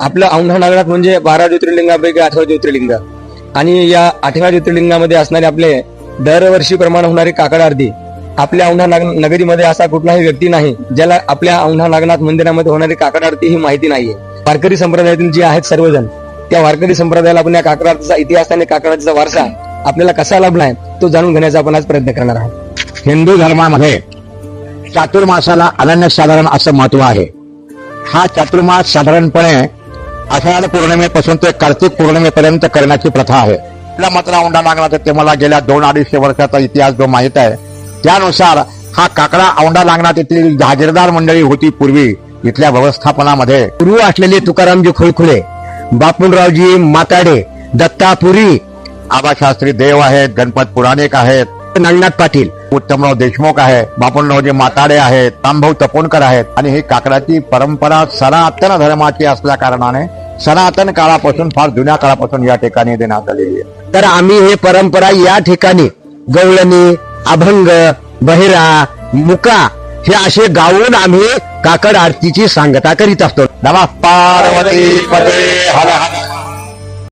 आपलं औंढा नागनाथ म्हणजे बारा ज्योतिर्लिंगापैकी अठरा ज्योतिर्लिंग. आणि या आठव्या ज्योतिर्लिंगामध्ये असणारे आपले दरवर्षीप्रमाणे होणारी काकड आरती. आपल्या औंढा नाग नगरीमध्ये असा कुठलाही व्यक्ती नाही ज्याला आपल्या औंढा नागनाथ मंदिरामध्ये होणारी काकड आरती ही माहिती नाहीये. वारकरी संप्रदायातील जे आहेत सर्वजण त्या वारकरी संप्रदायाला आपण या काकड आरतीचा इतिहास आणि काकड आरतीचा वारसा आपल्याला कसा लाभलाय तो जाणून घेण्याचा आपण आज प्रयत्न करणार आहोत. हिंदू धर्मामध्ये चातुर्मासाला अनन्यसाधारण असं महत्त्व आहे. हा चातुर्मास साधारणपणे आषाढ पौर्णिमेपासून ते कार्तिक पौर्णिमेपर्यंत करण्याची प्रथा आहे. आपल्या मात्र औंढा नागनाथ ते मला गेल्या दोन अडीचशे वर्षाचा इतिहास जो माहीत आहे त्यानुसार हा काकडा औंढा नागनाथ येथील जहागीरदार मंडळी होती पूर्वी इथल्या व्यवस्थापनामध्ये. गुरु असलेले तुकारामजी खोळखुळे बापूनरावजी माताडे दत्तापुरी. आबाशास्त्री देव आहेत गणपत पुराणिक आहेत. नागनाथ पाटील. उत्तमराव देशमुख आहे बापूनरावजी माताडे आहेत रामभाऊ तपोनकर आहेत. आणि ही काकडाची परंपरा सनातन धर्माची असल्या कारणाने सनातन काळापासून फार जुन्या काळापासून या ठिकाणी देण्यात आलेली आहे. तर आम्ही हे परंपरा या ठिकाणी गवळणी अभंग बहिरा मुका हे असे गाऊन आम्ही काकड आरतीची सांगता करीत असतो. नमः पार्वती पदे हर